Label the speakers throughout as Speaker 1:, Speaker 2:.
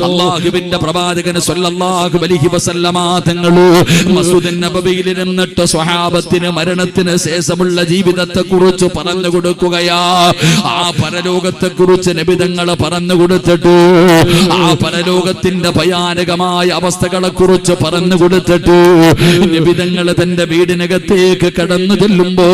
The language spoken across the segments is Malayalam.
Speaker 1: അള്ളാഹുവിന്റെ പ്രവാചകന് സ്വല്ലല്ലാഹു അലൈഹി വസല്ലമ തങ്ങൾ മസ്ജിദ് നബവിയിൽ ഇരുന്നിട്ട് സ്വഹാബത്തിന് മരണത്തിന് ശേഷമുള്ള ജീവിതത്തെ കുറിച്ച് പറഞ്ഞു കൊടുക്കുകയാ. ആ പരലോകത്തെ കുറിച്ച് നബിതങ്ങളെ പറഞ്ഞു കൊടുത്തിട്ട് ആ പരലോകത്തിന്റെ ഭയാനകമായ അവസ്ഥകളെ കുറിച്ച് പറഞ്ഞു കൊടുത്തിട്ട് നബിതങ്ങൾ തന്റെ വീടിനകത്തേക്ക് കടന്നു ചെല്ലുമ്പോ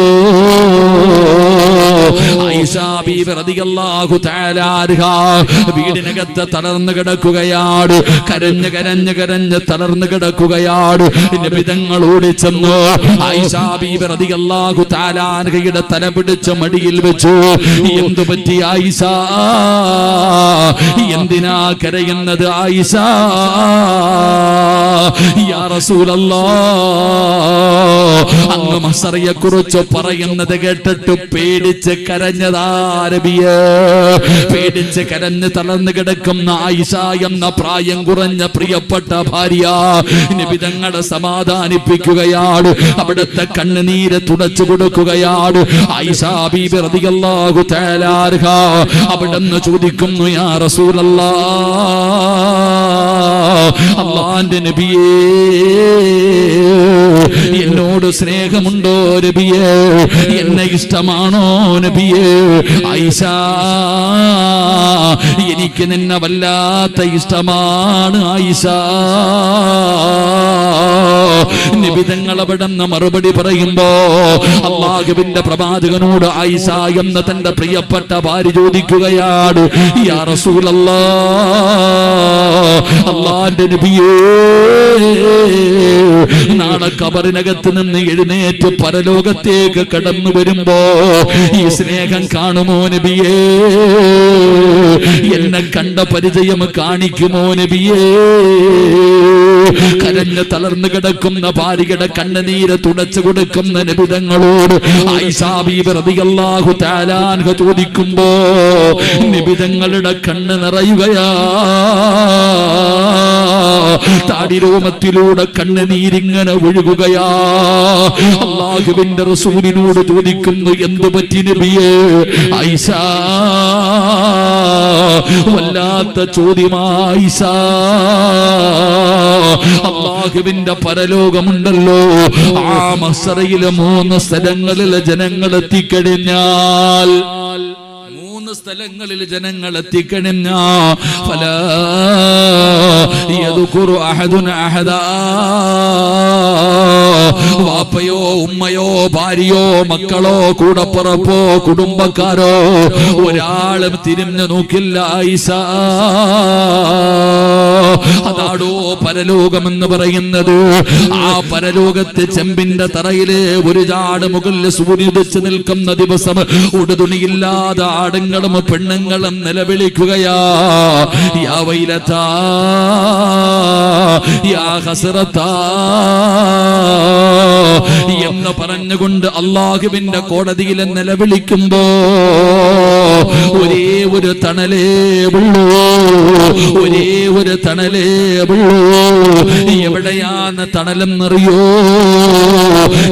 Speaker 1: വീടിനകത്ത് തളർന്നു കിടക്കുകയാണ് കരഞ്ഞ് കരഞ്ഞ് കരഞ്ഞ് തളർന്നു കിടക്കുകയാണ് നബിതങ്ങൾ ഓടിച്ചെന്നു തആല അൻഹയുടെ തല പിടിച്ച മടിയിൽ വെച്ചു. എന്തു പറ്റി ആയിഷ എന്തിനാ കരയുന്നത് ആയിഷ യാ അങ്ങ് മസറിയെ കുറിച്ച് പറയുന്നത് കേട്ടിട്ട് പേടിച്ച് കരഞ്ഞതാരബിയ പേടിച്ച് കരഞ്ഞ് തളർന്നു കിടക്കുന്ന ആയിഷ എന്ന പ്രായം കുറഞ്ഞ പ്രിയപ്പെട്ട ഭാര്യ നിബിതങ്ങളെ സമാധാനിപ്പിക്കുകയാണ്. അവിടുത്തെ കണ്ണുനീര് തുടച്ചു കൊടുക്കുകയാണ്. ആയിഷ ബീബി റളിയല്ലാഹു തആല അൻഹ അവിടുന്ന് ചോദിക്കുന്നു യാ റസൂലല്ലാ അള്ളാന്റെ നബിയേ എന്നോട് സ്നേഹമുണ്ടോ നബിയേ? എന്നെ ഇഷ്ടമാണോ നബിയേ? ഐഷ എനിക്ക് നിന്നെ വല്ലാത്ത ഇഷ്ടമാണ് ഐഷ. നിബിതങ്ങൾ അവിടെന്ന് മറുപടി പറയുമ്പോ അള്ളാഹുവിന്റെ പ്രവാചകനോട് ഐസ എന്ന തന്റെ പ്രിയപ്പെട്ട ഭാര്യ ചോദിക്കുകയാണ് യാ അള്ളാന്റെ നബിയേ. നാളെ കബറിനകത്ത് നിന്ന് എഴുന്നേറ്റ് പരലോകത്തേക്ക് കടന്നു വരുമ്പോ ഈ സ്നേഹം കാണുമോ നബിയേ? എന്നെ കണ്ട പരിചയം കാണിക്കുമോ നബിയേ? കരഞ്ഞ് തളർന്നു കിടക്കുന്ന ഭാര്യയുടെ കണ്ണുനീര് തുടച്ചു കൊടുക്കുന്ന നിബിതങ്ങളോട് ാഹു താലാൻഹ ചോദിക്കുമ്പോ നിബിതങ്ങളുടെ കണ്ണ് നിറയുകയാ. താടിരോമത്തിലൂടെ കണ്ണുനീരിങ്ങനെ ഒഴുകുകയാ. അള്ളാഹുവിന്റെ റസൂലിനോട് ചോദിക്കുന്നു എന്തു പറ്റി നബിയേ? ഐഷ വല്ലാത്ത ചോദ്യമായിഷ അള്ളാഹുവിന്റെ പരലോകമുണ്ടല്ലോ. ആ മസറയിലെ മൂന്ന് സ്ഥലങ്ങളിലെ ജനങ്ങൾ എത്തിക്കഴിഞ്ഞാൽ സ്ഥലങ്ങളിൽ ജനങ്ങൾ എത്തിക്കണം വാപ്പയോ ഉമ്മയോ ഭാര്യയോ മക്കളോ കൂടപ്പുറപ്പോ കുടുംബക്കാരോ ഒരാളും തിരിഞ്ഞു നോക്കില്ല ഐസ അതാടോ പരലോകം എന്ന് പറയുന്നത്? ആ പരലോകത്ത് ചെമ്പിന്റെ തറയിൽ ഒരു ചാട് മുകളിൽ സൂര്യുദിച്ച് നിൽക്കുന്ന ദിവസം ഉടുതുണിയില്ലാതെ ആടുങ്ങളും പെണ്ണുങ്ങളും നിലവിളിക്കുകയാ. പറഞ്ഞുകൊണ്ട് അള്ളാഹുവിന്റെ കോടതിയിൽ നിലവിളിക്കുമ്പോ ഒരേ ഒരു തണലേ ഒരേ ഒരു തണലേ എവിടെയാണ് തണലെന്നറിയോ?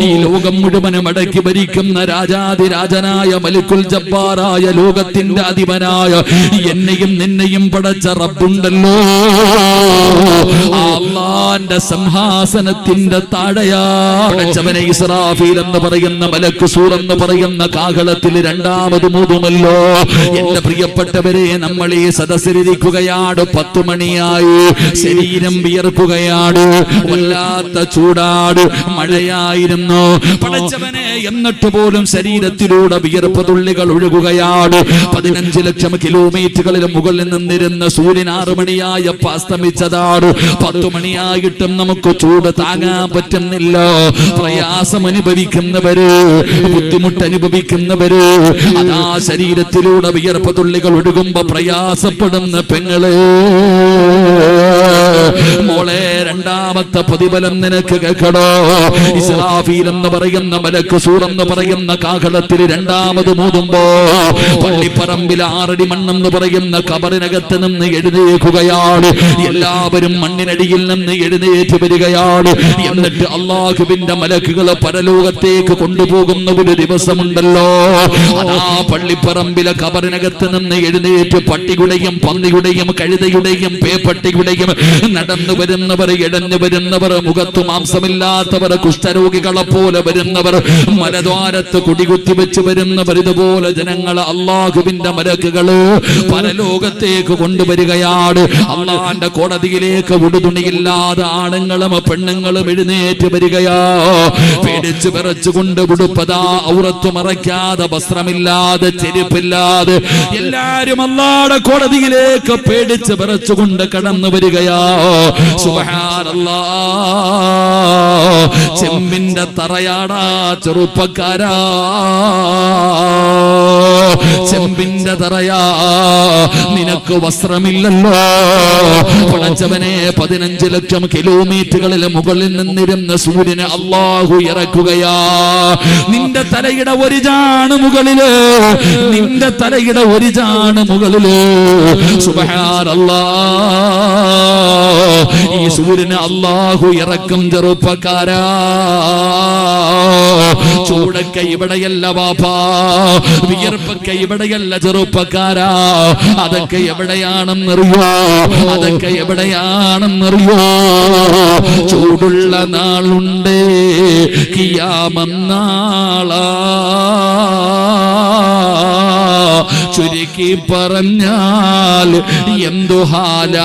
Speaker 1: ഈ ലോകം മുഴുവനും അടക്കി ഭരിക്കുന്ന രാജാതിരാജനായ മലിക്കുൽ ജബ്ബാറായ ലോകത്തിന്റെ അധിപനായ എന്നെയും നിന്നെയും പടച്ച റബ്ബുണ്ടല്ലോ. അള്ളാന്റെ സിംഹാസനത്തിന്റെ താഴയാടച്ചവനെ ഇസ്രാഫീൽ എന്ന് പറയുന്ന മലക്ക് സൂർ എന്ന് പറയുന്ന കാഹളത്തിൽ രണ്ടാമത് മൂതുമല്ലോ. എന്റെ പ്രിയപ്പെട്ടവരെ നമ്മൾ ഈ സദസ്സിലിരിക്കുകയാണ്. പത്തു മണിയായി. ശരീരം വിയർക്കുകയാണ്. വല്ലാത്ത ചൂടാട് മഴയായിരുന്നു. പടച്ചവനെ എന്നിട്ട് പോലും ശരീരത്തിലൂടെ വിയർപ്പ് തുള്ളികൾ ഒഴുകുകയാണ്. പതിനഞ്ച് ലക്ഷം കിലോമീറ്ററുകളിൽ മുകളിൽ നിന്നിരുന്ന സൂര്യൻ ആറ് മണിയായ അസ്തമിച്ചതാണ്. പത്തു മണിയായിട്ടും നമുക്ക് ചൂട് താങ്ങാൻ പറ്റുന്നില്ല. പ്രയാസം അനുഭവിക്കുന്നവര് ബുദ്ധിമുട്ട് അനുഭവിക്കുന്നവര് അതാ ശരീരത്തിലൂടെ വിയർപ്പ് തുള്ളികൾ ഒഴുകുമ്പോ പ്രയാസപ്പെടുന്ന പെങ്ങൾ. മോളെ രണ്ടാമത്തെ പ്രതിഫലം നിനക്ക് കേൾക്കണോ? ഇസ്രാഫീൽ എന്ന് പറയുന്ന മലക്ക് സൂർ എന്ന് പറയുന്ന കാഹളത്തിൽ രണ്ടാമത് മൂതുമ്പോ പള്ളിപ്പറമ്പിൽ ആറടി മണ്ണെന്ന് പറയുന്ന കബറിനകത്ത് നിന്ന് എഴുന്നേക്കുകയാണ് എല്ലാവരും മണ്ണിനടിയിൽ നിന്ന് എഴുന്നേറ്റ് വരികയാണ്. എന്നിട്ട് അള്ളാഹുവിന്റെ മലക്കുകളെ പരലോകത്തേക്ക് കൊണ്ടുപോകുന്ന ഒരു ദിവസമുണ്ടല്ലോ. അതാ പള്ളിപ്പറമ്പിലെ കബറിനകത്ത് നിന്ന് എഴുന്നേറ്റ് പട്ടികളുടെയും പന്നിയുടെയും കഴുതയുടെയും പേപ്പട്ടിയുടെയും നടന്നു വരുന്നവർ ഇടഞ്ഞു വരുന്നവർ മുഖത്തു മാംസമില്ലാത്തവർ കുഷ്ഠരോഗികളെ പോലെ വരുന്നവർ മലദ്വാരത്ത് കുടികുത്തി വെച്ച് വരുന്നവർ ഇതുപോലെ ജനങ്ങൾ അള്ളാഹുവിന്റെ മലക്കുകൾ പരലോകത്തേക്ക് കൊണ്ടുവരികയാണ്. അള്ളാന്റെ കോടതിയിലേക്ക് ഉടുതുണിയില്ലാതെ ആണുങ്ങളും പെണ്ണുങ്ങളും എഴുന്നേറ്റ് വരികയാ. പേടിച്ചു വിറച്ചുകൊണ്ട് ഉടുപ്പതാ ഔറത്തു മറയ്ക്കാതെ വസ്ത്രമില്ലാതെ ചെരുപ്പില്ലാതെ എല്ലാരും അല്ലാടെ കോടതിയിലേക്ക് പേടിച്ച് വിറച്ചുകൊണ്ട് കടന്നു വരികയാ. ചെമ്പിന്റെ തറയാടാ ചെറുപ്പക്കാരാ. ചെമ്പിന്റെ തറയാ നിനക്ക് വസ്ത്രമില്ലല്ലോ. പണച്ചവനെ പതിനഞ്ച് ലക്ഷം കിലോമീറ്ററുകളിൽ മുകളിൽ നിന്നിരുന്ന സൂര്യനെ അള്ളാഹു ഇറക്കുകയാ. നിന്റെ തലയുടെ ഒരു ജാണ് മുകളിൽ. നിന്റെ തലയുടെ ഒരു ജാണ് മുകളിൽ. സുബഹാനല്ലാ ഈ സൂര്യന് അള്ളാഹു ഇറക്കും ചെറുപ്പക്കാരാ. ചൂടൊക്കെ ഇവിടെയല്ല ബാപ്പാ. വിയർപ്പൊക്കെ ഇവിടെയല്ല ചെറുപ്പക്കാരാ. അതൊക്കെ എവിടെയാണെന്നറിയോ? അതൊക്കെ എവിടെയാണെന്നറിയോ? ചൂടുള്ള നാളുണ്ട്. കിയാമന്നാളാ ചുരുക്കി പറഞ്ഞാൽ എന്തു ഹാല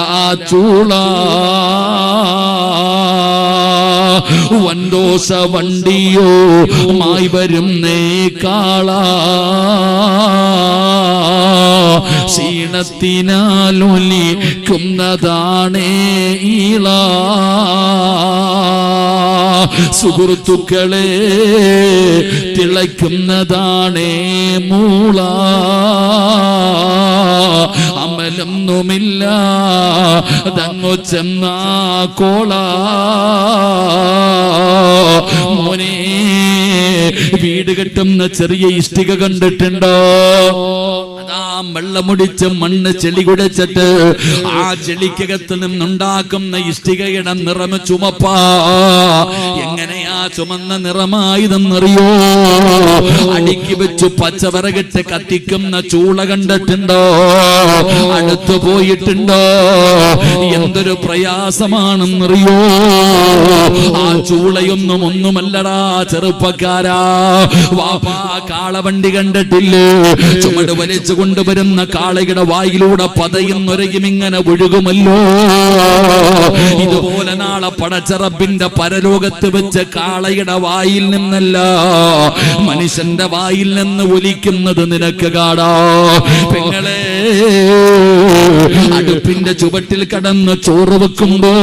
Speaker 1: ചൂള? വണ്ടോസ വണ്ടിയോ മായി വരും നേ കാള ക്ഷീണത്തിനാലൊലിക്കുന്നതാണേ ഈള. സുഹൃത്തുക്കളെ തിളയ്ക്കുന്നതാണേ മൂള. അമലൊന്നുമില്ല തങ്ങു ചെന്നാ കോള. മോനെ വീട് കെട്ടുന്ന ചെറിയ ഇഷ്ടിക കണ്ടിട്ടുണ്ടോ? വെള്ളമുടിച്ച് മണ്ണ് ചെളി കുടച്ചിട്ട് ആ ചെളിക്കകത്ത് നിന്നുണ്ടാക്കുന്ന ഇഷ്ടികയുടെ നിറം ചുമപ്പാ. എങ്ങനെയാ ചുമന്ന നിറമായതെന്നറിയോ? അടുക്കി വെച്ചു പച്ചവറകിട്ട് കത്തിക്കുന്ന ചൂള കണ്ടിട്ടുണ്ടോ? അടുത്തു പോയിട്ടുണ്ടോ? എന്തൊരു പ്രയാസമാണെന്നറിയോ? ആ ചൂളയൊന്നും ഒന്നുമല്ലടാ ചെറുപ്പക്കാരാ. വാപ്പാ കാളവണ്ടി കണ്ടിട്ടില്ലേ? ചുമട് വലിച്ചു കൊണ്ടുവരുന്ന കാളയുടെ വായിലൂടെ പതയുന്നൊരയും ഇങ്ങനെ ഒഴുകുമല്ലോ. ഇതുപോലെ നാളെ പടച്ചറബിന്റെ പരലോകത്ത് വെച്ച് കാളയുടെ വായിൽ നിന്നല്ല മനുഷ്യന്റെ വായിൽ നിന്ന് ഒലിക്കുന്നത് നിനക്ക് കാടാ. പെങ്ങളെ അടുപ്പിന്റെ ചുവട്ടിൽ കടന്ന് ചോറ് വെക്കുമ്പോ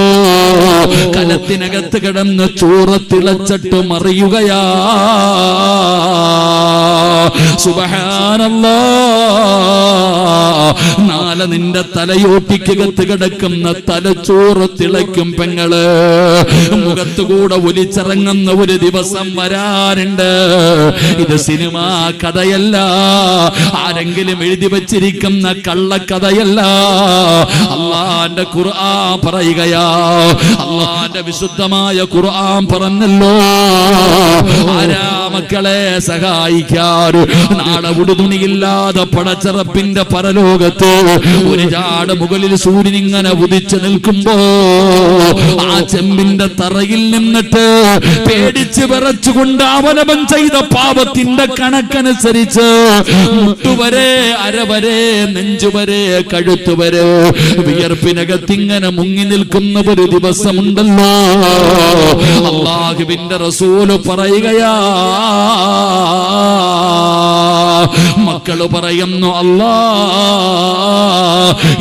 Speaker 1: കലത്തിനകത്ത് കിടന്ന് ചോറ് തിളച്ചിട്ട് മറിയുകയാ. സുബഹാനല്ലാ. നാളെ നിന്റെ തലയോട്ടിക്കകത്ത് കിടക്കുന്ന തലച്ചോറ് തിളയ്ക്കും പെങ്ങൾ. മുഖത്തുകൂടെ ഒലിച്ചിറങ്ങുന്ന ഒരു ദിവസം വരാറുണ്ട് ഇത് സിനിമ കഥയല്ല. ആരെങ്കിലും എഴുതി വച്ചിരിക്കുന്ന കള്ളക്കഥയല്ല. അള്ളാന്റെ ഖുർആൻ പറയുകയാ. അള്ളാന്റെ വിശുദ്ധമായ ഖുർആൻ പറഞ്ഞല്ലോ. ആരാ മക്കളെ സഹായിക്കാറ്. നാളെ ഉടുതുണിയില്ലാതെ പടച്ചറപ്പിന്റെ പരലോകത്ത് ഒരു ചാട് മുകളിൽ സൂര്യൻ ഇങ്ങനെ ഉദിച്ചു നിൽക്കുമ്പോ ആ ചെമ്പിന്റെ തറയിൽ നിന്നിട്ട് പേടിച്ച് വിറച്ചുകൊണ്ട് അവലവൻ ചെയ്ത പാപത്തിന്റെ കണക്കനുസരിച്ച് മുട്ടുവരെ അരവരെ നെഞ്ചുവരെ കഴുത്തുവരെ വിയർപ്പിനകത്തിങ്ങനെ മുങ്ങി നിൽക്കുന്ന ഒരു ദിവസമുണ്ടല്ലോ. അള്ളാഹുവിന്റെ റസൂൽ പറയുകയാ আল্লাহ മക്കൾ പറയുന്നു അല്ലാ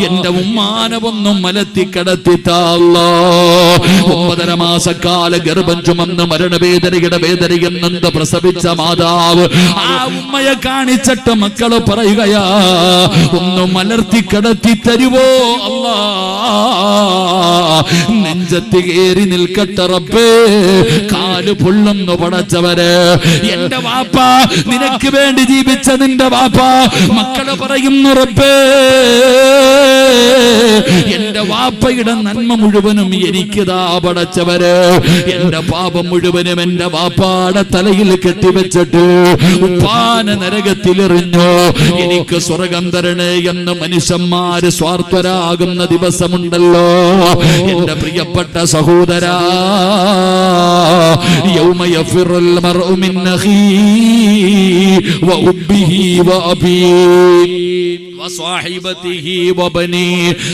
Speaker 1: എന്റെ ഉമ്മാനവൊന്നും മലത്തി കിടത്തിത്താല്ലോ ഒമ്പതര മാസക്കാല ഗർഭം ചുമന്ന് മരണവേദനയുടെ വേദനയെന്നെന്ത് പ്രസവിച്ച മാതാവ് ആ ഉമ്മയെ കാണിച്ചിട്ട് മക്കൾ പറയുകയാ ഒന്ന് മലർത്തി കടത്തി തരുവോ അല്ലാ. നെഞ്ചത്തി കയറി നിൽക്കട്ടെ റബ്ബേ കാൽ പൊള്ളുന്നു പടച്ചവര് എന്റെ വാപ്പ നിനക്ക് വേണ്ടി ജീവിച്ച നിന്റെ വാപ്പ. മക്കളെ പറയുന്നു റബ്ബേ എന്റെ വാപ്പയുടെ നന്മ മുഴുവനും എനിക്ക് താപടച്ചവര് എന്റെ പാപം മുഴുവനും എന്റെ വാപ്പാടെ തലയിൽ കെട്ടിവെച്ചിട്ട് ഉപ്പാന നരകത്തിലെറിഞ്ഞു. എനിക്ക് സ്വർഗം തരണേ എന്ന് മനുഷ്യന്മാര് സ്വാർത്ഥരാകുന്ന ദിവസമുണ്ടല്ലോ. എന്റെ പ്രിയപ്പെട്ട സഹോദര യൗമ യഫിറുൽ മർഉ മിൻ അഖീ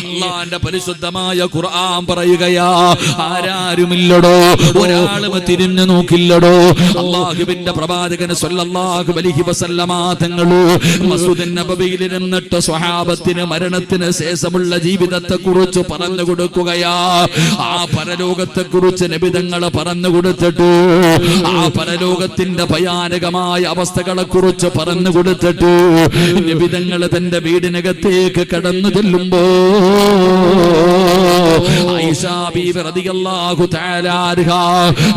Speaker 1: അള്ളാന്റെ പരിശുദ്ധമായ ഖുർആൻ പറയുകയാ ആരാരുമില്ലടോ ഒരാളും തിരിഞ്ഞു നോക്കില്ലടോ. അള്ളാഹുവിന്റെ പ്രവാചകന് സ്വല്ലല്ലാഹു അലൈഹി വസല്ലമ തങ്ങൾ മസ്ജിദുൻ നബവിയിൽ ഇരുന്നിട്ട് സ്വഹാബത്തിന് മരണത്തിന് ശേഷമുള്ള ജീവിതത്തെ കുറിച്ച് പറഞ്ഞു കൊടുക്കുകയാ. ആ പരലോകത്തെ കുറിച്ച് നബിതങ്ങൾ പറഞ്ഞു കൊടുത്തിട്ട് ആ പരലോകത്തിന്റെ ഭയാനകമായ അവസ്ഥകളെ കുറിച്ച് പറഞ്ഞു കൊടുത്തിട്ട്. നബിതങ്ങൾ തന്റെ വീടിനകത്തേക്ക് കടന്നു ചെല്ലുമ്പോ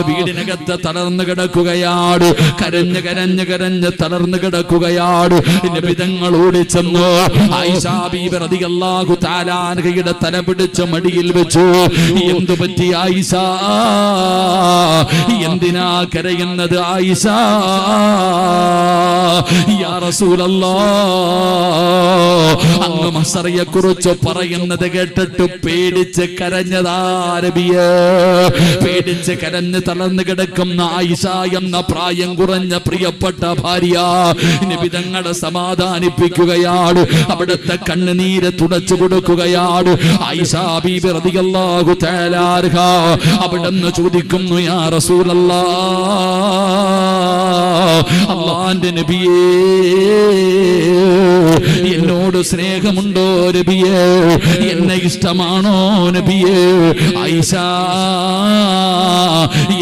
Speaker 1: വീടിനകത്ത് തളർന്നു കിടക്കുകയാണ് കരഞ്ഞ് കരഞ്ഞ് കരഞ്ഞ് തളർന്നു കിടക്കുകയാണ് നബിതങ്ങൾ ഓടിച്ചെന്നു തആല അൻഹയുടെ തല പിടിച്ച മടിയിൽ വെച്ചു. എന്തു പറ്റി ആയിഷ എന്തിനാ കരയുന്നത് ആയിഷ അങ്ങ് മസറിയെ കുറിച്ച് പറയുന്നത് കേട്ടിട്ട് പേടിച്ച് കരഞ്ഞതാരബിയ പേടിച്ച് കരഞ്ഞ് തളർന്നു കിടക്കുന്ന ആയിഷ എന്ന പ്രായം കുറഞ്ഞ പ്രിയപ്പെട്ട ഭാര്യ നിബിതങ്ങളെ സമാധാനിപ്പിക്കുകയാണ്. അവിടുത്തെ കണ്ണുനീര് തുടച്ചു കൊടുക്കുകയാണ്. ആയിഷ ബീബി അൻഹ. അവിടുന്ന് ചോദിക്കുന്നു യാ റസൂലല്ലാ അള്ളാന്റെ നബിയേ എന്നോട് സ്നേഹമുണ്ടോ നബിയേ? എന്നെ ഇഷ്ടമാണോ നബിയേ? ഐഷ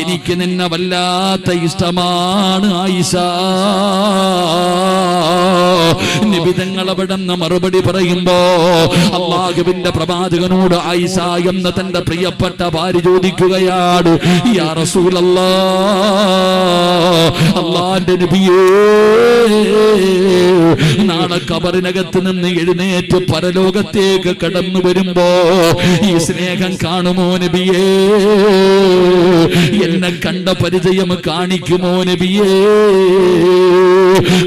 Speaker 1: എനിക്ക് നിന്നെ വല്ലാത്ത ഇഷ്ടമാണ് ആയിഷ നിബിതങ്ങൾ അവിടെ നിന്ന് മറുപടി പറയുമ്പോ അള്ളാഹുവിന്റെ പ്രവാചകനോട് ആയിഷ എന്ന തന്റെ പ്രിയപ്പെട്ട ഭാര്യ ചോദിക്കുകയാണ് അള്ളാന്റെ നബിയേ. നാളെ കബറിനകത്ത് നിന്ന് എഴുന്നേറ്റ് പരലോകത്തേക്ക് കടന്നു വരുമ്പോ ഈ സ്നേഹം കാണുമോ നബിയേ? എന്നെ കണ്ട പരിചയം കാണിക്കുമോ നബിയേ?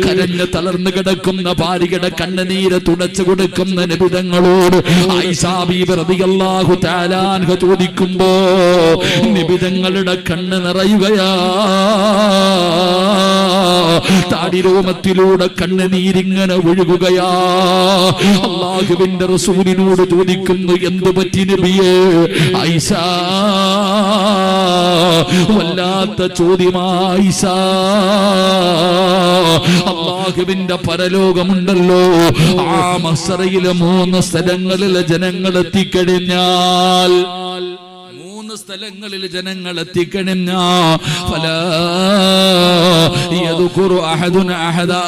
Speaker 1: കരഞ്ഞ് തളർന്നു കിടക്കുന്ന ഭാര്യയുടെ കണ്ണനീര് തുടച്ചു കൊടുക്കുന്ന നിബിതങ്ങളോട് ാഹു താലാൻഹ ചോദിക്കുമ്പോ നിബിതങ്ങളുടെ കണ്ണ് നിറയുകയാ. താടിരോമത്തിലൂടെ കണ്ണുനീരിങ്ങനെ ഒഴുകുകയാ. അള്ളാഹുവിന്റെ റസൂലിനോട് ചോദിക്കുന്നു എന്തു പറ്റി നബിയേ? ഐസ. വല്ലാത്ത ചോദ്യമായിസ അള്ളാഹുവിന്റെ പരലോകമുണ്ടല്ലോ. ആ മസറയിലെ മൂന്ന് സ്ഥലങ്ങളിലെ ജനങ്ങൾ എത്തിക്കഴിഞ്ഞാൽ സ്ഥലങ്ങളിൽ ജനങ്ങൾ അഹദാ.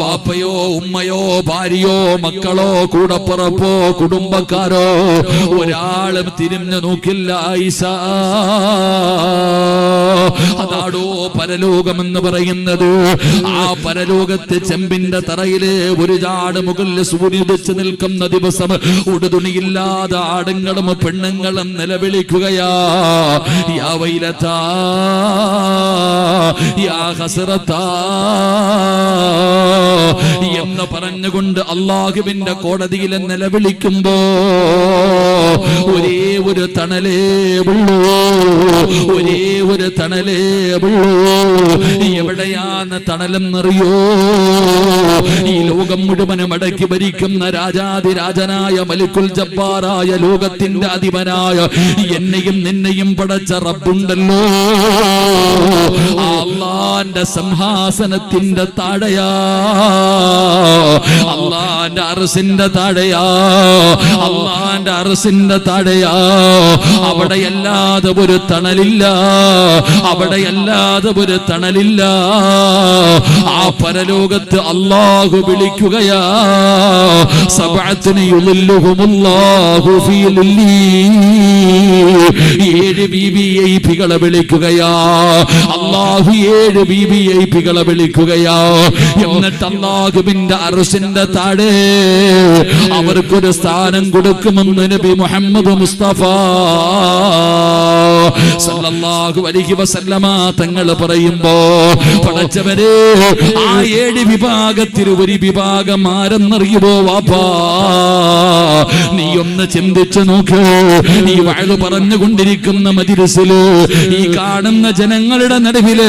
Speaker 1: വാപ്പയോ ഉമ്മയോ ഭാര്യയോ മക്കളോ കൂടപ്പുറപ്പോ കുടുംബക്കാരോ ഒരാളും തിരിഞ്ഞു നോക്കില്ല ഐസ അതാടോ പരലോകമെന്ന് പറയുന്നത്? ആ പരലോകത്തെ ചെമ്പിന്റെ തറയിൽ ഒരു ചാട് മുകളിൽ സൂര്യദിച്ച് നിൽക്കുന്ന ദിവസം ഉടുതുണിയില്ലാതെ ആടുങ്ങളും പെണ്ണുങ്ങളും നിലവിളിക്കുകയാ. പറഞ്ഞുകൊണ്ട് അള്ളാഹുവിന്റെ കോടതിയിൽ നിലവിളിക്കുമ്പോ ഒരേ ഒരു തണലേ ഉള്ളൂ. ഒരേ ഒരു തണലേ ഉള്ളൂ. എവിടെയാണ് തണലെന്നറിയോ? ഈ ലോകം മുഴുവനും അടക്കി ഭരിക്കുന്ന രാജാതിരാജനായ മലിക്കുൽ ജബ്ബാറായ ലോകത്തിൽ ലോകത്തിന്റെ അധിപനായ എന്നെയും നിന്നെയും പടച്ച റബ്ബുണ്ടല്ലോ. അള്ളാന്റെ സിംഹാസനത്തിന്റെ താഴയാ. അള്ളാന്റെ അറസിന്റെ താഴയാ. അള്ളാന്റെ അറസിന്റെ താഴയാ. അവിടെ അല്ലാതെ ഒരു തണലില്ല. അവിടെ അല്ലാതെ ഒരു തണലില്ല. ആ പരലോകത്ത് അള്ളാഹു വിളിക്കുകയാ. സബഅത്തിന് യുളില്ലുഹുമുല്ലാഹു ഫീ ലില്ലി ഏഴ് ബി ബി ഐ പികളെ വിളിക്കുകയാ. അള്ളാഹു ഏഴ് ബി ബി ഐ പികളെ വിളിക്കുകയാ. എന്നിട്ട് അള്ളാഹുവിന്റെ അറസിന്റെ താഴെ അവർക്കൊരു സ്ഥാനം കൊടുക്കുമെന്ന് നബി മുഹമ്മദ് മുസ്തഫ സല്ലല്ലാഹു അലൈഹി വസല്ലമ തങ്ങൾ പറയുമ്പോ പടച്ചവരെ ആ ഏഴ് വിഭാഗത്തിൽ ഒരു വിഭാഗം ആരെന്നറിയുമോ വാപ്പാ? നീ ഒന്ന് ചിന്തിച്ചു ഈ വഴു പറഞ്ഞുകൊണ്ടിരിക്കുന്ന മതിരസിൽ ഈ കാണുന്ന ജനങ്ങളുടെ നടുവിൽ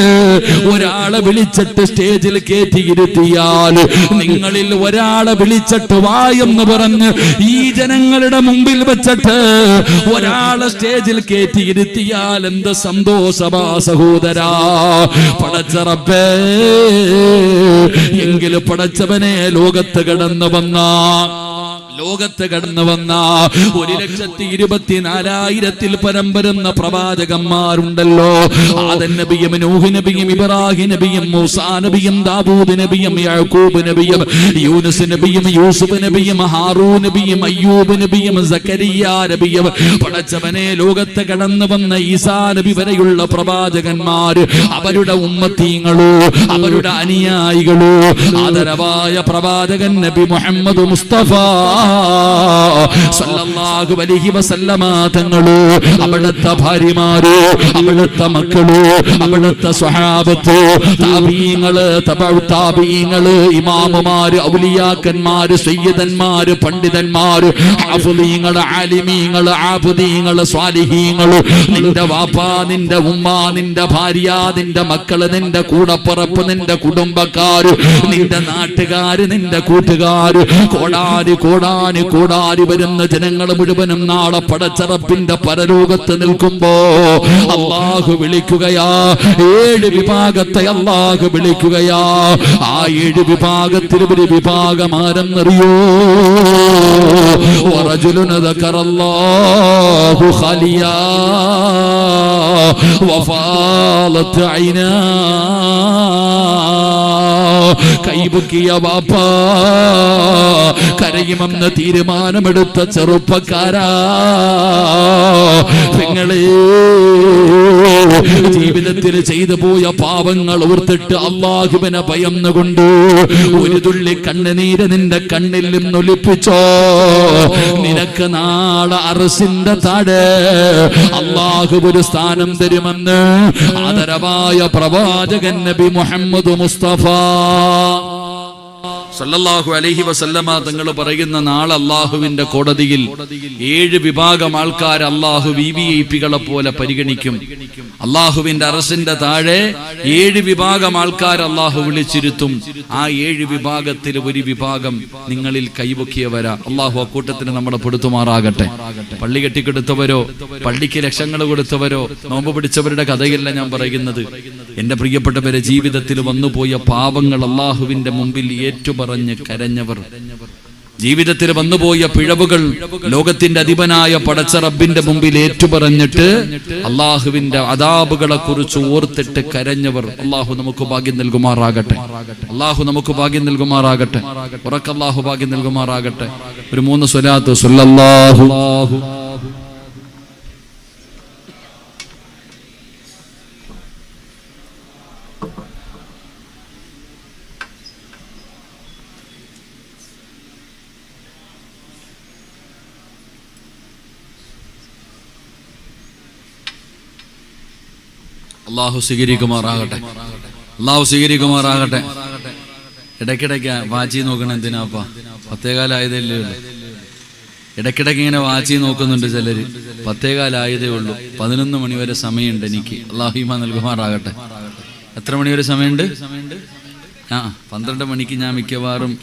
Speaker 1: ഒരാളെ വിളിച്ചിട്ട് സ്റ്റേജിൽ കയറ്റിയിരുത്തിയാൽ നിങ്ങളിൽ ഒരാളെ വിളിച്ചിട്ട് വാ എന്ന് പറഞ്ഞ് ഈ ജനങ്ങളുടെ മുമ്പിൽ വെച്ചിട്ട് ഒരാളെ സ്റ്റേജിൽ കയറ്റിയിരുത്തിയാൽ എന്ത് സന്തോഷമാ സഹോദരാ. പടച്ചറപ്പേ എങ്കിലും പടച്ചവനെ ലോകത്ത് കടന്നു വന്ന. ലോകത്ത് കടന്നു വന്ന ഒരു ലക്ഷത്തി ഇരുപത്തിനാലായിരത്തിൽ പരം വരുന്ന പ്രവാചകന്മാരുണ്ടല്ലോ. നൂഹ് ഇബ്രാഹിം മൂസാ ദാവൂദ് യൂനുസ് അയ്യൂബ് സക്കരിയ പടച്ചവനെ ലോകത്ത് കടന്നു വന്ന ഈസാ നബി വരെയുള്ള പ്രവാചകന്മാർ അവരുടെ ഉമ്മത്തീങ്ങളോ അവരുടെ അനുയായികളോ ആദരവായ പ്രവാചകൻ നബി മുഹമ്മദ് മുസ്തഫ തങ്ങളോ അവിടുത്തെ ഭാര്യമാരോ അവിടുത്തെ മക്കളോ അവിടുത്തെ സ്വഹാബത്തോ താബീങ്ങൾ തബഉ താബീങ്ങൾ ഇമാമുമാര് ഔലിയാക്കന്മാര് സയ്യദന്മാര് പണ്ഡിതന്മാര് ഹാഫിളീങ്ങൾ ആലിമീങ്ങൾ ആബുദീങ്ങൾ സ്വാലിഹീങ്ങൾ നിന്റെ വാപ്പ നിന്റെ ഉമ്മ നിന്റെ ഭാര്യ നിന്റെ മക്കൾ നിന്റെ കൂടപ്പുറപ്പ് നിന്റെ കുടുംബക്കാര് നിന്റെ നാട്ടുകാര് നിന്റെ കൂട്ടുകാര് കോടാരി കോടാനി കോടാരി വരുന്ന ജനങ്ങൾ മുഴുവനും നാളെ പടച്ചറപ്പിന്റെ പരലോകത്ത് നിൽക്കുമ്പോ അള്ളാഹു വിളിക്കുകയാ ഏഴ് വിഭാഗത്തെ അള്ളാഹു വിളിക്കുകയാ ആ ഏഴ് വിഭാഗത്തിൽ ഒരു വിഭാഗം ആരെന്നറിയോ ورجل ذكر الله خاليا وفاضت عيناه കൈപൊക്കിയ വാപ്പ കരയുമെന്ന് തീരുമാനമെടുത്ത ചെറുപ്പക്കാരാ. നിങ്ങളെ ജീവിതത്തിൽ ചെയ്തു പോയ പാവങ്ങൾ ഓർത്തിട്ട് അള്ളാഹുവിനെ ഭയന്നുകൊണ്ട് ഒരു തുള്ളി കണ്ണുനീര് നിന്റെ കണ്ണിൽ നിന്നൊലിപ്പിച്ചോ. നിനക്ക് നാളെ അറസിന്റെ താഴെ അള്ളാഹു ഒരു സ്ഥാനം തരുമെന്ന് ആദരവായ പ്രവാചകൻ നബി മുഹമ്മദ് മുസ്തഫ സല്ലല്ലാഹു അലൈഹി വസല്ലമ തങ്ങൾ പറയുന്ന നാളെ അള്ളാഹുവിന്റെ കോടതിയിൽ ഏഴ് വിഭാഗം ആൾക്കാർ അള്ളാഹു വി വി ഐ പികളെ പോലെ പരിഗണിക്കും. അള്ളാഹുവിന്റെ അറസിന്റെ താഴെ ഏഴ് വിഭാഗം ആൾക്കാർ അള്ളാഹു വിളിച്ചിരുത്തും. ആ ഏഴ് വിഭാഗത്തിൽ ഒരു വിഭാഗം നിങ്ങളിൽ കൈവക്കിയവരാ അള്ളാഹു അക്കൂട്ടത്തിന് നമ്മളെ പെടുത്തുമാറാകട്ടെ പള്ളി കെട്ടിക്കെടുത്തവരോ പള്ളിക്ക് ലക്ഷങ്ങൾ കൊടുത്തവരോ നോമ്പ് പിടിച്ചവരുടെ കഥയല്ല ഞാൻ പറയുന്നത്. എന്റെ പ്രിയപ്പെട്ടവരെ ജീവിതത്തിൽ വന്നുപോയ പാപങ്ങൾ അള്ളാഹുവിന്റെ മുമ്പിൽ ഏറ്റുപറഞ്ഞ് കരഞ്ഞവർ. ജീവിതത്തിൽ വന്നുപോയ പിഴവുകൾ ലോകത്തിന്റെ അധിപനായ പടച്ച റബ്ബിന്റെ മുമ്പിൽ ഏറ്റുപറഞ്ഞിട്ട് അള്ളാഹുവിന്റെ അതാബുകളെ കുറിച്ച് ഓർത്തിട്ട് കരഞ്ഞവർ അള്ളാഹു നമുക്ക് ഭാഗ്യം നൽകുമാറാകട്ടെ. അള്ളാഹു നമുക്ക് ഭാഗ്യം നൽകുമാറാകട്ടെ. ഉറക്കല്ലാഹു ഭാഗ്യം നൽകുമാറാകട്ടെ. ഒരു മൂന്ന് സ്വലാത്ത്. സ്വല്ലല്ലാഹു അള്ളാഹു സ്വീകരിക്കുമാറാകട്ടെ. അള്ളാഹു സ്വീകരിക്കുമാറാകട്ടെ. ഇടയ്ക്കിടയ്ക്ക് വാച്ചി നോക്കണം എന്തിനാപ്പാ പത്തേകാലായതല്ലേ ഉള്ളൂ. ഇടയ്ക്കിടയ്ക്ക് ഇങ്ങനെ വാച്ചി നോക്കുന്നുണ്ട് ചിലര്. പത്തേകാലായതേ ഉള്ളൂ. പതിനൊന്ന് മണിവരെ സമയമുണ്ട് എനിക്ക്. അള്ളാഹുമ നൽകുമാറാകട്ടെ. എത്ര മണിവരെ സമയമുണ്ട്? ആ പന്ത്രണ്ട് മണിക്ക് ഞാൻ മിക്കവാറും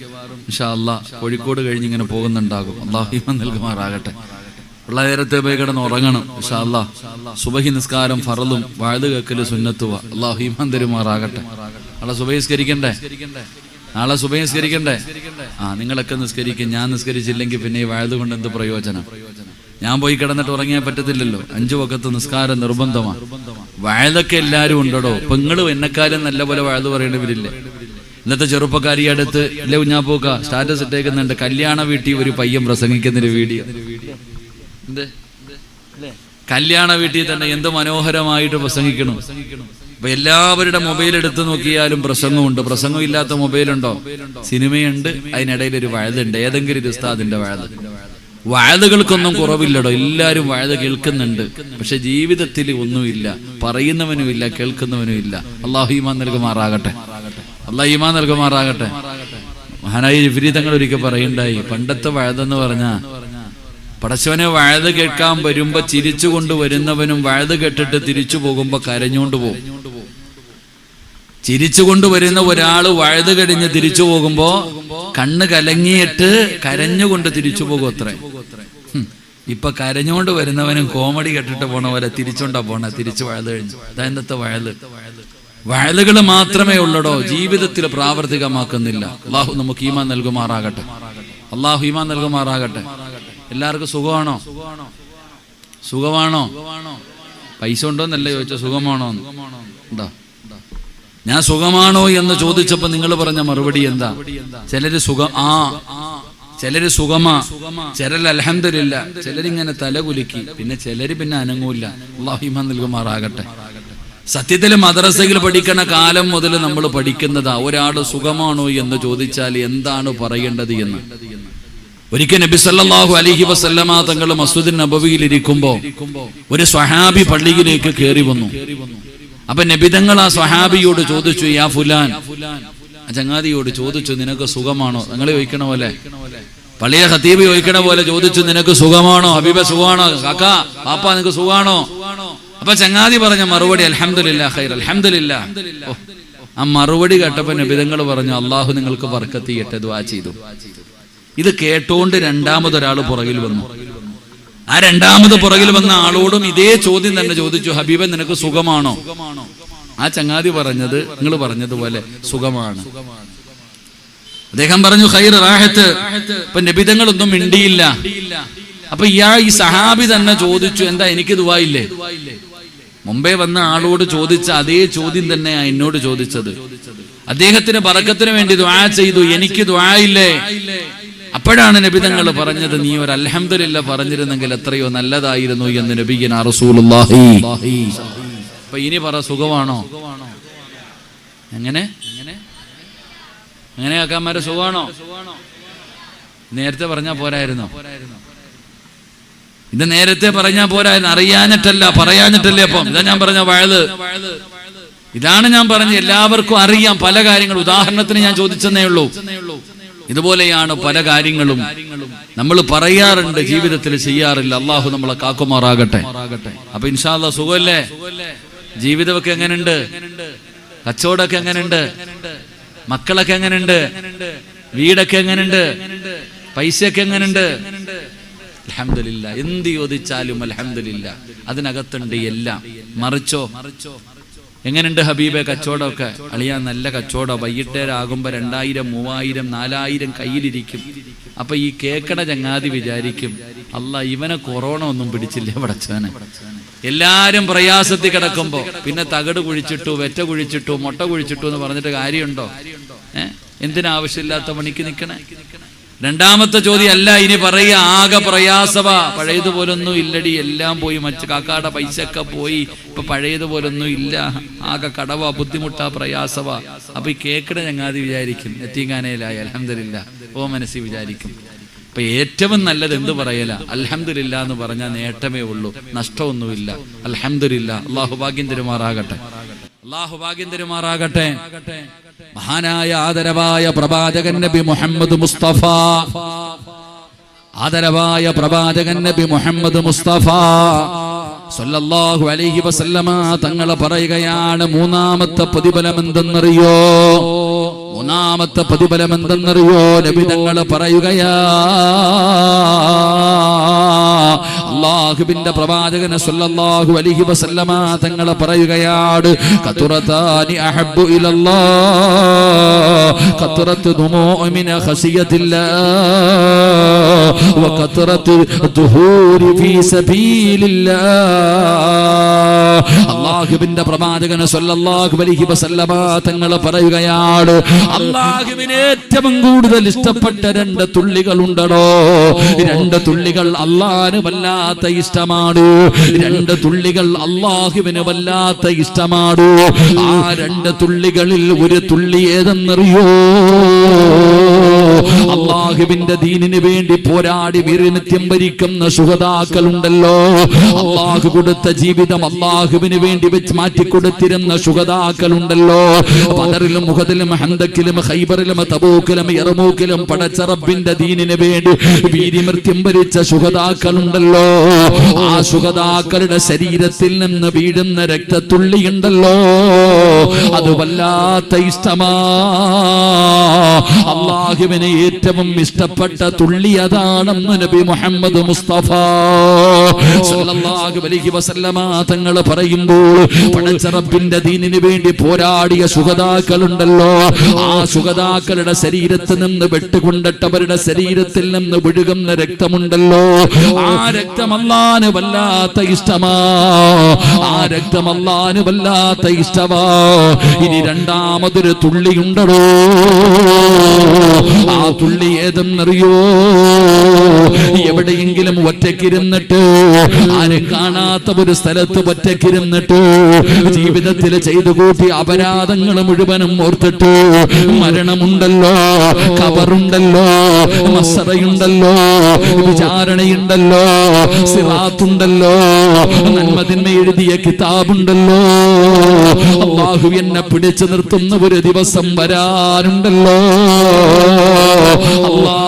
Speaker 1: ഇൻഷാ അള്ളാ കോഴിക്കോട് കഴിഞ്ഞ് ഇങ്ങനെ പോകുന്നുണ്ടാകും. അള്ളാഹുമ നൽകുമാറാകട്ടെ. ഉള്ള പോയി കിടന്ന് ഉറങ്ങണം സുബഹി നിസ്കാരം ഫറലും വാഴ് കേക്കൽ സുന്നത്തുവ. അള്ളാഹു ഹിമാൻ തരുമാറാകട്ടെ. നാളെ സുബഹി നിസ്കരിക്കണ്ടേ? നാളെ സുബഹി നിസ്കരിക്കണ്ടേ? ആ നിങ്ങളൊക്കെ നിസ്കരിക്കും. ഞാൻ നിസ്കരിച്ചില്ലെങ്കിൽ പിന്നെ ഈ വാഴ് കൊണ്ട് എന്ത് പ്രയോജനം? ഞാൻ പോയി കിടന്നിട്ട് ഉറങ്ങിയാൻ പറ്റത്തില്ലല്ലോ. അഞ്ചു വക്കത്ത് നിസ്കാരം നിർബന്ധമാണ് വാഴതൊക്കെ എല്ലാവരും ഉണ്ടോ പെങ്ങളും എന്നെക്കാലും നല്ല പോലെ വാഴ് പറയേണ്ടവരില്ലേ ഇന്നത്തെ ചെറുപ്പക്കാരി അടുത്ത് ഇല്ല കുഞ്ഞാപ്പോക്ക സ്റ്റാറ്റസ് ഇട്ടേക്കുന്നുണ്ട്. കല്യാണ വീട്ടിൽ ഒരു പയ്യൻ പ്രസംഗിക്കുന്നൊരു വീഡിയോ. കല്യാണ വീട്ടിൽ തന്നെ എന്ത് മനോഹരമായിട്ട് പ്രസംഗിക്കണം. അപ്പൊ എല്ലാവരുടെ മൊബൈൽ എടുത്ത് നോക്കിയാലും പ്രസംഗമുണ്ട്. പ്രസംഗം ഇല്ലാത്ത മൊബൈലുണ്ടോ? സിനിമയുണ്ട്. അതിനിടയിൽ ഒരു വഴുതുണ്ട്. ഏതെങ്കിലും ഒരു ഉസ്താദിന്റെ വഴുത്. വഴുതുകൾക്കൊന്നും കുറവില്ലടോ. എല്ലാവരും വഴുത് കേൾക്കുന്നുണ്ട്. പക്ഷെ ജീവിതത്തിൽ ഒന്നുമില്ല. പറയുന്നവനുമില്ല കേൾക്കുന്നവനുമില്ല. അള്ളാഹു ഈമാൻ നൽകുമാറാകട്ടെ. അള്ളാഹു ഈമാൻ നൽകുമാറാകട്ടെ. മഹാനായി വിപരീതങ്ങൾ ഒരിക്കൽ പറയുണ്ടായി പണ്ടത്തെ വഴുതെന്ന് പറഞ്ഞാ പടച്ചവനെ വഴുത് കേൾക്കാൻ വരുമ്പോ ചിരിച്ചു കൊണ്ട് വരുന്നവനും വഴുത് കേട്ടിട്ട് തിരിച്ചു പോകുമ്പോ കരഞ്ഞുകൊണ്ട് പോകും ചിരിച്ചുകൊണ്ട് വരുന്ന ഒരാൾ വഴുത് കഴിഞ്ഞ് തിരിച്ചു പോകുമ്പോ കണ്ണ് കലങ്ങിയിട്ട് കരഞ്ഞുകൊണ്ട് തിരിച്ചു പോകും അത്രേ. ഇപ്പൊ കരഞ്ഞുകൊണ്ട് വരുന്നവനും കോമഡി കെട്ടിട്ട് പോണ പോലെ തിരിച്ചോണ്ടാ പോണ തിരിച്ചു വഴുത് കഴിഞ്ഞു. അതാ ഇന്നത്തെ വഴുത്. മാത്രമേ ഉള്ളടോ ജീവിതത്തിൽ പ്രാവർത്തികമാക്കുന്നില്ല. അള്ളാഹു നമുക്ക് ഈമാൻ നൽകുമാറാകട്ടെ. അള്ളാഹു ഈമാൻ നൽകുമാറാകട്ടെ. എല്ലാവർക്കും സുഖമാണോ? സുഖമാണോ? പൈസ ഉണ്ടോ എന്നല്ല ചോദിച്ച സുഖമാണോ ഞാൻ സുഖമാണോ എന്ന് ചോദിച്ചപ്പോ നിങ്ങൾ പറഞ്ഞ മറുപടി എന്താ? ചിലര് സുഖം ആ ചിലര് സുഖമാ. ചിലർ അലഹമില്ല ചിലരിങ്ങനെ തല കുലുക്കി. പിന്നെ ചിലര് പിന്നെ അനങ്ങൂല്ല. അള്ളാഹിമ നൽകുമാറാകട്ടെ. സത്യത്തിൽ മദ്രസയിൽ പഠിക്കണ കാലം മുതൽ നമ്മൾ പഠിക്കുന്നതാ. ഒരാൾ സുഖമാണോ എന്ന് ചോദിച്ചാൽ എന്താണ് പറയേണ്ടത് എന്ന്? ഒരിക്കൽ നബി സല്ലല്ലാഹു അലൈഹി വസല്ലമ തങ്ങൾ മസ്ജിദ് നബവിയിൽ ഇരിക്കുമ്പോൾ ഒരു സ്വഹാബി പള്ളിയിലേക്ക് കയറി വന്നു. അപ്പൊ നബിതങ്ങൾ ആ സ്വഹാബിയോട് ചോദിച്ചു യാ ഫുലാൻ? ആ ചങ്ങാതിയോട് ചോദിച്ചു നിനക്ക് സുഖമാണോ? നിങ്ങൾ ചോദിക്കണ പോലെ പള്ളിയെ ഹത്തീബ് ചോദിക്കണ പോലെ ചോദിച്ചു നിനക്ക് സുഖമാണോ? ഹബീബ സുഖമാണോ? കാക്ക പാപ്പ നിനക്ക് സുഖമാണോ? അപ്പൊ ചങ്ങാതി പറഞ്ഞ മറുപടി അൽഹംദുലില്ലാ ഖൈർ അൽഹംദുലില്ലാ. ആ മറുപടി കേട്ടപ്പോ നബിതങ്ങൾ പറഞ്ഞു അള്ളാഹു നിങ്ങൾക്ക് വർക്കത്തിയിട്ട് ദുആ ചെയ്തു. ഇത് കേട്ടോണ്ട് രണ്ടാമതൊരാൾ പുറകിൽ വന്നു. ആ രണ്ടാമത് പുറകിൽ വന്ന ആളോടും ഇതേ ചോദ്യം തന്നെ ചോദിച്ചു ഹബീബൻ നിനക്ക് സുഖമാണോ? ആ ചങ്ങാതി പറഞ്ഞത് നിങ്ങൾ പറഞ്ഞതുപോലെ സുഖമാണ്. അദ്ദേഹം പറഞ്ഞു ഖൈർ റാഹത്ത്. ഇപ്പൊ നബിതങ്ങളൊന്നും മിണ്ടിയില്ല. അപ്പൊ ഇയാൾ ഈ സഹാബി തന്നെ ചോദിച്ചു എന്താ എനിക്ക് ദുവായില്ലേ? മുമ്പേ വന്ന ആളോട് ചോദിച്ച അതേ ചോദ്യം തന്നെയാ എന്നോട് ചോദിച്ചത്. അദ്ദേഹത്തിന് പറക്കത്തിന് വേണ്ടി ദ്വാ ചെയ്തു എനിക്ക് ദ്വായില്ലേ അപ്പോഴാണ് നബിതങ്ങൾ പറഞ്ഞത് നീ ഒരു അലഹമില്ല പറഞ്ഞിരുന്നെങ്കിൽ എത്രയോ നല്ലതായിരുന്നു എന്ന് നബിയന റസൂലുള്ളാഹി അപ്പൊ ഇനി പറ സുഖമാണോ? എങ്ങനെ? എങ്ങനെ? കാക്കാമാരെ സുഖമാണോ? നേരത്തെ പറഞ്ഞാ പോരായിരുന്നോ. ഇത് നേരത്തെ പറഞ്ഞാ പോരായിരുന്നു. അറിയാഞ്ഞിട്ടല്ല പറയാഞ്ഞിട്ടല്ലേ അപ്പം. ഇതാ ഞാൻ പറഞ്ഞ വഴുത്. ഇതാണ് ഞാൻ പറഞ്ഞത്. എല്ലാവർക്കും അറിയാം. പല കാര്യങ്ങളും. ഉദാഹരണത്തിന് ഞാൻ ചോദിച്ചെന്നേ ഉള്ളൂ. ഇതുപോലെയാണ് പല കാര്യങ്ങളും നമ്മൾ പറയാറുണ്ട് ജീവിതത്തിൽ ചെയ്യാറില്ല. അള്ളാഹു നമ്മളെ കാക്കുമാറാകട്ടെ. അപ്പൊ ഇൻഷാല്ല സുഖമല്ലേ? ജീവിതമൊക്കെ എങ്ങനെയുണ്ട്? കച്ചവടമൊക്കെ എങ്ങനെയുണ്ട്? മക്കളൊക്കെ എങ്ങനെയുണ്ട്? വീടൊക്കെ എങ്ങനെയുണ്ട്? പൈസയൊക്കെ എങ്ങനെയുണ്ട്? അലഹമില്ല എന്ത് ചോദിച്ചാലും അലഹമില്ല അതിനകത്തുണ്ട് എല്ലാം. മറിച്ചോ? എങ്ങനെയുണ്ട് ഹബീബെ കച്ചവടമൊക്കെ? അളിയാ നല്ല കച്ചവടം. വൈകിട്ടേരാകുമ്പോ രണ്ടായിരം മൂവായിരം നാലായിരം കയ്യിലിരിക്കും. അപ്പൊ ഈ കേക്കട ചങ്ങാതി വിചാരിക്കും അല്ല ഇവനെ കൊറോണ ഒന്നും പിടിച്ചില്ല പടച്ചവനെ എല്ലാരും പ്രയാസത്തിൽ കിടക്കുമ്പോ പിന്നെ തകട് കുഴിച്ചിട്ടു വെറ്റ കുഴിച്ചിട്ടു മുട്ട കുഴിച്ചിട്ടു എന്ന് പറഞ്ഞിട്ട് കാര്യമുണ്ടോ? ഏഹ് എന്തിനാവശ്യമില്ലാത്ത പണിക്ക് നിൽക്കണേ രണ്ടാമത്തെ ചോദ്യം അല്ല ഇനി പറയുക ആകെ പ്രയാസവ. പഴയതുപോലൊന്നും ഇല്ലടി എല്ലാം പോയി. മറ്റു കാക്കാടെ പൈസ ഒക്കെ പോയി. ഇപ്പൊ പഴയതുപോലൊന്നും ഇല്ല. ആകെ കടവ ബുദ്ധിമുട്ടാ പ്രയാസവ. അപ്പൊ ഈ കേക്കട ചങ്ങാതി വിചാരിക്കും. എത്തിങ്ങാനയിലായി അലഹമില്ല ഓ മനസ്സിൽ വിചാരിക്കും. അപ്പൊ ഏറ്റവും നല്ലത് എന്ത് പറയല? അലഹമില്ല എന്ന് പറഞ്ഞാൽ നേട്ടമേ ഉള്ളൂ. നഷ്ടമൊന്നുമില്ല. അലഹമില്ല അള്ളാഹു ഭാഗ്യം തരുമാറാകട്ടെ. അള്ളാഹു ഭാഗ്യം തരുമാറാകട്ടെ മഹാനായ ആദരവായ പ്രവാചകൻ നബി മുഹമ്മദ് മുസ്തഫ. ആദരവായ പ്രവാചകൻ നബി മുഹമ്മദ് മുസ്തഫ. സല്ലല്ലാഹു അലൈഹി വസല്ലമ തങ്ങൾ പറയുകയാണ് മൂന്നാമത്തെ പ്രതിഫലം എന്തെന്നറിയോ മൂന്നാമത്തെ പ്രതിഫലം എന്തെന്നറിയോ നബി തങ്ങൾ പറയുകയാ അള്ളാഹുവിന്റെ പ്രവാചകന് സല്ലല്ലാഹു അലൈഹി വസല്ലമ തങ്ങളെ പറയുകയാണ് ഖതുറതാനി അഹബ്ബു ഇലല്ലാഹ് ഖതുറത്തു മിൻ ഖസിയത്തില്ലാഹ് വഖതുറത്തു ദുഹൂരി ഫീ സബീലില്ലാഹ്. അള്ളാഹുബിന്റെ പ്രവാചകന് സല്ലല്ലാഹു അലൈഹി വസല്ലമ തങ്ങൾ പറയുകയാണ് അള്ളാഹുവിന് ഏറ്റവും കൂടുതൽ ഇഷ്ടപ്പെട്ട രണ്ട് തുള്ളികൾ ഉണ്ടടോ രണ്ട് തുള്ളികൾ അള്ളാഹിന് വല്ലാത്ത ഇഷ്ടമാണ്. രണ്ട് തുള്ളികൾ അള്ളാഹുവിന് വല്ലാത്ത ഇഷ്ടമാണ്. ആ രണ്ട് തുള്ളികളിൽ ഒരു തുള്ളി ഏതെന്നറിയോ? അള്ളാഹുവിന്റെ ദീനിന് വേണ്ടി പോരാടി വീരനിത്യം ഭരിക്കുന്ന സുഹതാക്കളുണ്ടല്ലോ അള്ളാഹു കൊടുത്ത ജീവിതം അള്ളാഹുവിന് വേണ്ടി വെച്ച് മാറ്റിക്കൊടുത്തിരുന്ന സുഹതാക്കളുണ്ടല്ലോ പതറിലും മുഖത്തിലും ഹന്തക്കിലും ഹൈബറിലും തബൂക്കിലും ഇറമൂക്കിലും പടച്ചറബിന്റെ ദീനിന് വേണ്ടി വീരിമൃത്യം ഭരിച്ച സുഹതാക്കളുണ്ടല്ലോ ആ സുഹതാക്കളുടെ ശരീരത്തിൽ നിന്ന് വീഴുന്ന രക്തത്തുള്ളിയുണ്ടല്ലോ. അത് വല്ലാത്ത ഇഷ്ടമാ. അള്ളാഹുവിന് ഏറ്റവും ഇഷ്ടപ്പെട്ട തുള്ളി അതാണെന്ന് നബി മുഹമ്മദ് മുസ്തഫ. തങ്ങൾ പറയുമ്പോൾ പടച്ചറബിന്റെ ദീനിന് വേണ്ടി പോരാടിയ സുഗതാക്കളുണ്ടല്ലോ. ആ സുഗതാക്കളുടെ ശരീരത്തിൽ നിന്ന് വെട്ടുകൊണ്ടിട്ടവരുടെ ശരീരത്തിൽ നിന്ന് വിഴുകുന്ന രക്തമുണ്ടല്ലോ. ആ രക്തം അല്ലാന് വല്ലാത്ത ഇഷ്ടമാ. ആ രക്തമല്ലാന് വല്ലാത്ത ഇഷ്ടമാ. ഇനി രണ്ടാമതൊരു തുള്ളിയുണ്ടടോ. ആ തുള്ളി ഏതെന്നറിയോ? എവിടെയെങ്കിലും ഒറ്റക്കിരുന്നിട്ട് ആരെ കാണാത്ത ഒരു സ്ഥലത്ത് ഒറ്റക്കിരുന്നിട്ട് ജീവിതത്തിൽ ചെയ്തു കൂട്ടി അപരാധങ്ങൾ മുഴുവനും ഓർത്തിട്ട് മരണമുണ്ടല്ലോ കബറുണ്ടല്ലോ മസറയുണ്ടല്ലോ വിചാരണയുണ്ടല്ലോ സിറാത്തുണ്ടല്ലോ. നന്മതിന്മ എഴുതിയ കിതാബുണ്ടല്ലോ. അള്ളാഹു എന്നെ പിടിച്ചു നിർത്തുന്ന ഒരു ദിവസം വരാനുണ്ടല്ലോ. അല്ലാ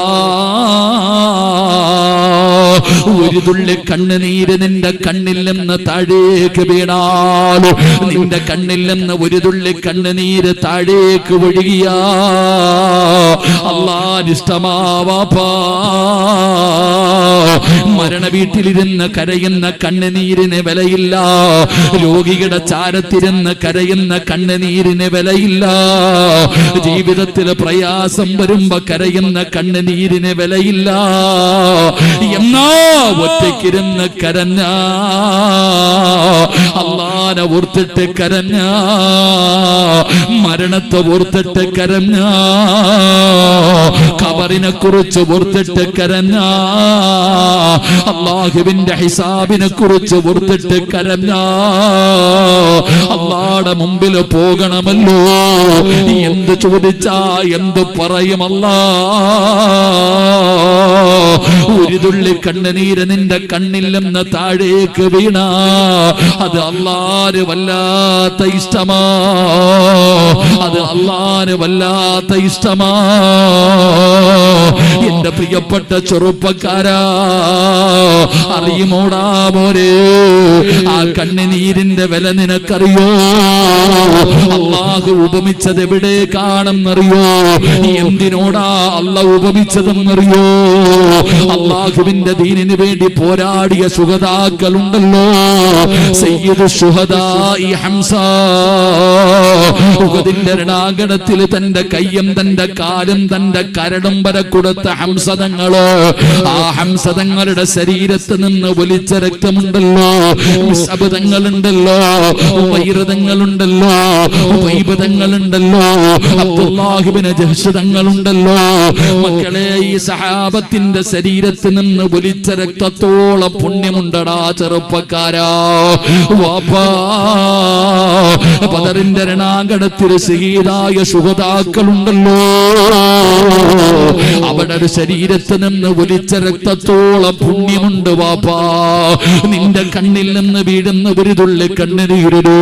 Speaker 1: ഒരു തുള്ളി കണ്ണുനീര് നിന്റെ കണ്ണിൽ നിന്ന് താഴേക്ക് വീണാലോ. നിന്റെ കണ്ണിൽ നിന്ന് ഒരു തുള്ളി കണ്ണുനീര് താഴേക്ക് ഒഴുകിയാ. അള്ളാനിഷ്ടമാവാപ്പാ മരണ വീട്ടിലിരുന്ന് കരയുന്ന കണ്ണുനീരിന് വിലയില്ല. രോഗികളുടെ ചാരത്തിരുന്ന് കരയുന്ന കണ്ണുനീരിന് വിലയില്ല. ജീവിതത്തിൽ പ്രയാസം വരുമ്പോ കരയുന്ന കണ്ണുനീരിന് വിലയില്ല. എന്നാ ഒറ്റയ്ക്കിരുന്ന് കരഞ്ഞ അള്ളാനെ ഓർത്തിട്ട് കരഞ്ഞ മരണത്തെ ഓർത്തിട്ട് കരഞ്ഞ കബറിനെ കുറിച്ച് ഓർത്തിട്ട് കരഞ്ഞ അള്ളാഹുവിന്റെ ഹിസാബിനെ കുറിച്ച് ഓർത്തിട്ട് കരഞ്ഞ അള്ളാടെ മുമ്പിൽ പോകണമല്ലോ. എന്ത് ചോദിച്ചാ എന്ത് പറയുമല്ല ഒരു തുള്ളി കണ്ണുനീര് നിന്റെ കണ്ണിൽ നിന്ന് താഴേക്ക് വീണ. അത് അള്ളാന് വല്ലാത്ത ഇഷ്ടമാ. അത് അള്ളാന് വല്ലാത്ത ഇഷ്ടമാ. എന്റെ പ്രിയപ്പെട്ട ചെറുപ്പക്കാരാ അറിയുമോടാ മോരെ? ആ കണ്ണുനീരിന്റെ വില നിനക്കറിയോ? അള്ളാഹു ഉപമിച്ചത് എവിടെ കാണുന്നറിയോ എന്തിനോടാ അല്ല ഉപമിച്ചതെന്നറിയോ? അള്ളാഹുവിന്റെ ദീനിന് വേണ്ടി പോരാടിയ സുഹതാക്കളുണ്ടല്ലോ സയ്യിദ് സുഹദായി ഹംസ. ഉഹദിന്റെ രണാകണത്തിൽ തന്റെ കയ്യും തന്റെ കാലും തന്റെ കരടും വരെ കൊടുത്ത ഹംസതങ്ങൾ ആ ഹംസതങ്ങളുടെ ശരീരത്ത് നിന്ന് ഒലിച്ച രക്തമുണ്ടല്ലോ ശബ്ദങ്ങളുണ്ടല്ലോ. വൈരതങ്ങളുണ്ടല്ലോ. വൈബതങ്ങളുണ്ടല്ലോ അബ്ദുല്ലാഹിബിന് ജഹ്ഷിതങ്ങളുണ്ടല്ലോ മക്കളെ ഈ സഹാബത്തിന്റെ ശരീരത്ത് നിന്ന് ഒലിച്ച രക്തത്തോളം പുണ്യമുണ്ടടാ ചെറുപ്പക്കാരാ. വാപ്പാ പതറിന്റെ രണാകടത്തിൽ ശഹീദായ സുഹതാക്കളുണ്ടല്ലോ. അവിടെ ഒരു ശരീരത്തിൽ നിന്ന് ഒലിച്ച രക്തത്തോളം പുണ്യമുണ്ട് വാപ്പാ നിന്റെ കണ്ണിൽ നിന്ന് വീഴുന്ന ഒരു തുള്ളി കണ്ണുനീരൊരു